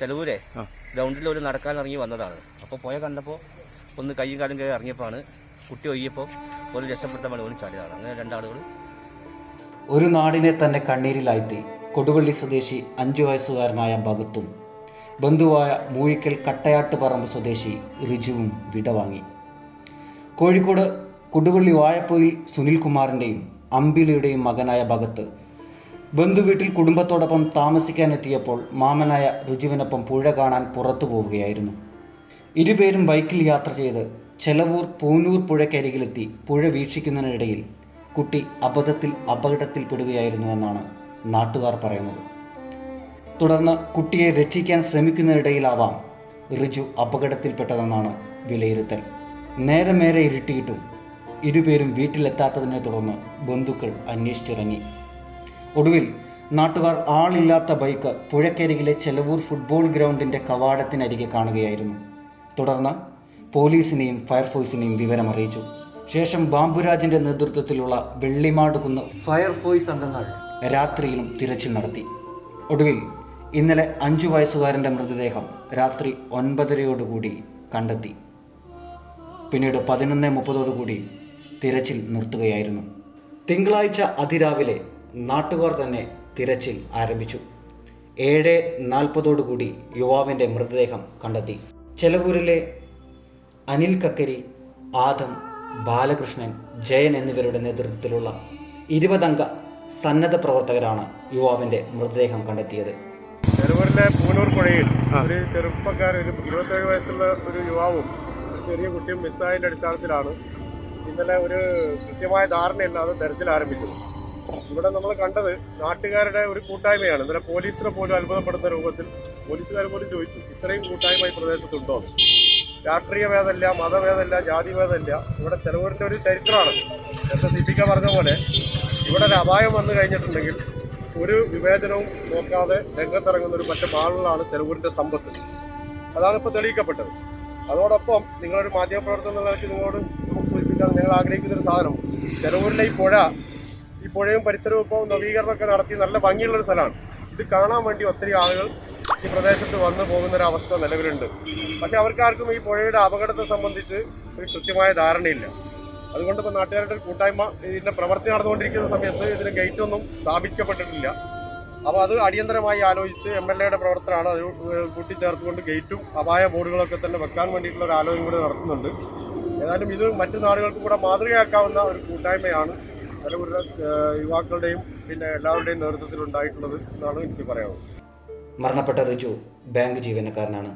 ചെലവൂരെ ഗ്രൗണ്ടിൽ ഒരു നടക്കാൻ ഇറങ്ങി വന്നതാണ്. അപ്പോൾ പോയ കണ്ടപ്പോൾ ഒന്ന് കൈയും കാലും കയറി ഇറങ്ങിയപ്പോഴാണ് കുട്ടി ഒയ്യപ്പോൾ ഒരു രക്ഷപ്പെടുത്താൻ വേണ്ടി ചാടിയതാണ്. അങ്ങനെ രണ്ടാളുകൾ ഒരു നാടിനെ തന്നെ കണ്ണീരിലാഴ്ത്തി കൊടുവള്ളി സ്വദേശി അഞ്ചു വയസ്സുകാരനായ ഭഗത്തും ബന്ധുവായ മൂഴിക്കൽ കട്ടയാട്ട് പറമ്പ് സ്വദേശി റിജുവും വിടവാങ്ങി കോഴിക്കോട് കൊടുവള്ളി വാഴപ്പൊയിൽ സുനിൽകുമാറിന്റെയും അമ്പിളിയുടെയും മകനായ ഭഗത്ത് ബന്ധുവീട്ടിൽ കുടുംബത്തോടൊപ്പം താമസിക്കാനെത്തിയപ്പോൾ മാമനായ രുജുവിനൊപ്പം പുഴ കാണാൻ പുറത്തു പോവുകയായിരുന്നു. ഇരുപേരും ബൈക്കിൽ യാത്ര ചെയ്ത് ചെലവൂർ പൂനൂർ പുഴക്കരികിലെത്തി പുഴ വീക്ഷിക്കുന്നതിനിടയിൽ കുട്ടി അബദ്ധത്തിൽ അപകടത്തിൽപ്പെടുകയായിരുന്നുവെന്നാണ് നാട്ടുകാർ പറയുന്നത്. തുടർന്ന് കുട്ടിയെ രക്ഷിക്കാൻ ശ്രമിക്കുന്നതിനിടയിലാവാം റിജു അപകടത്തിൽപ്പെട്ടതെന്നാണ് വിലയിരുത്തൽ. നേരെ മേരെ ഇരുട്ടിയിട്ടും ഇരുപേരും വീട്ടിലെത്താത്തതിനെ തുടർന്ന് ബന്ധുക്കൾ അന്വേഷിച്ചിറങ്ങി. ഒടുവിൽ നാട്ടുകാർ ആളില്ലാത്ത ബൈക്ക് പുഴക്കരികിലെ ചെലവൂർ ഫുട്ബോൾ ഗ്രൗണ്ടിന്റെ കവാടത്തിനരികെ കാണുകയായിരുന്നു. തുടർന്ന് പോലീസിനെയും ഫയർഫോഴ്സിനെയും വിവരം അറിയിച്ചു ശേഷം ബാമ്പുരാജിന്റെ നേതൃത്വത്തിലുള്ള വെള്ളിമാട് കുന്ന് ഫയർഫോഴ്സ് അംഗങ്ങൾ രാത്രിയിലും തിരച്ചിൽ നടത്തി. ഒടുവിൽ ഇന്നലെ അഞ്ചു വയസ്സുകാരന്റെ മൃതദേഹം രാത്രി ഒൻപതരയോടുകൂടി കണ്ടെത്തി. പിന്നീട് പതിനൊന്ന് മുപ്പതോടുകൂടി തിരച്ചിൽ നിർത്തുകയായിരുന്നു. തിങ്കളാഴ്ച അതിരാവിലെ നാട്ടുകാർ തന്നെ തിരച്ചിൽ ആരംഭിച്ചു. ഏഴ് നാൽപ്പതോടുകൂടി യുവാവിന്റെ മൃതദേഹം കണ്ടെത്തി. ചെലവൂരിലെ അനിൽ കക്കരി ആദം ബാലകൃഷ്ണൻ ജയൻ എന്നിവരുടെ നേതൃത്വത്തിലുള്ള ഇരുപതംഗ സന്നദ്ധ പ്രവർത്തകരാണ് യുവാവിന്റെ മൃതദേഹം കണ്ടെത്തിയത്. ചെറുവൂരിലെ പൂനൂർ പുഴയിൽ ഒരു ചെറുപ്പക്കാരൻ ഒരു ഇരുപത്തേഴ് വയസ്സുള്ള ഒരു യുവാവും ഒരു ചെറിയ കുട്ടിയും മിസ്സായതിന്റെ അടിസ്ഥാനത്തിലാണ് ഇന്നലെ ഒരു കൃത്യമായ ധാരണയില്ലാതെ തെരച്ചിൽ ആരംഭിച്ചത്. ഇവിടെ നമ്മൾ കണ്ടത് നാട്ടുകാരുടെ ഒരു കൂട്ടായ്മയാണ്. ഇന്നലെ പോലീസിനെ പോലും അത്ഭുതപ്പെടുന്ന രൂപത്തിൽ പോലീസുകാർ പോലും ചോദിച്ചു ഇത്രയും കൂട്ടായ്മ ഈ പ്രദേശത്തുണ്ടോ. രാഷ്ട്രീയ ഭേദമില്ല മതഭേദമില്ല ജാതി ഭേദമില്ല ഇവിടെ ചെറുപൂരിന്റെ ഒരു ചരിത്രമാണ്. നേരത്തെ ദീപിക പറഞ്ഞ പോലെ ഇവിടെ ഒരു അപായം വന്നു കഴിഞ്ഞിട്ടുണ്ടെങ്കിൽ ഒരു വിവേചനവും നോക്കാതെ രംഗത്തിറങ്ങുന്ന ഒരു മറ്റു ആളുകളാണ് ചെലവൂരിന്റെ സമ്പത്ത്. അതാണ് ഇപ്പോൾ തെളിയിക്കപ്പെട്ടത്. അതോടൊപ്പം നിങ്ങളൊരു മാധ്യമപ്രവർത്തനം നിലയ്ക്ക് നിങ്ങളോട് നിങ്ങൾ ആഗ്രഹിക്കുന്ന ഒരു സാധനം ചെലവൂരിലെ ഈ പുഴ പുഴയും പരിസരവും ഇപ്പോൾ നവീകരണമൊക്കെ നടത്തി നല്ല ഭംഗിയുള്ള ഒരു സ്ഥലമാണ്. ഇത് കാണാൻ വേണ്ടി ഒത്തിരി ആളുകൾ ഈ പ്രദേശത്ത് വന്നു പോകുന്ന ഒരു അവസ്ഥ നിലവിലുണ്ട്. പക്ഷെ അവർക്കാർക്കും ഈ പുഴയുടെ അപകടത്തെ സംബന്ധിച്ച് ഒരു കൃത്യമായ ധാരണയില്ല. അതുകൊണ്ട് ഇപ്പോൾ നാട്ടുകാരുടെ കൂട്ടായ്മ ഇതിന്റെ പ്രവൃത്തി നടന്നുകൊണ്ടിരിക്കുന്ന സമയത്ത് ഇതിന് ഗേറ്റൊന്നും സ്ഥാപിക്കപ്പെട്ടിട്ടില്ല. അപ്പോൾ അത് അടിയന്തരമായി ആലോചിച്ച് എം എൽ എയുടെ പ്രവർത്തനമാണ് അത് കൂട്ടിച്ചേർത്തുകൊണ്ട് ഗേറ്റും അപായ ബോർഡുകളൊക്കെ തന്നെ വെക്കാൻ വേണ്ടിയിട്ടുള്ള ഒരു ആലോചന കൂടി നടത്തുന്നുണ്ട്. ഏതായാലും ഇത് മറ്റു നാടുകൾക്ക് കൂടെ മാതൃകയാക്കാവുന്ന ഒരു കൂട്ടായ്മയാണ് നിലവിലുള്ള യുവാക്കളുടെയും പിന്നെ എല്ലാവരുടെയും നേതൃത്വത്തിൽ ഉണ്ടായിട്ടുള്ളത് എന്നാണ് എനിക്ക് പറയാനുള്ളത്. മരണപ്പെട്ട റിജു ബാങ്ക് ജീവനക്കാരനാണ്.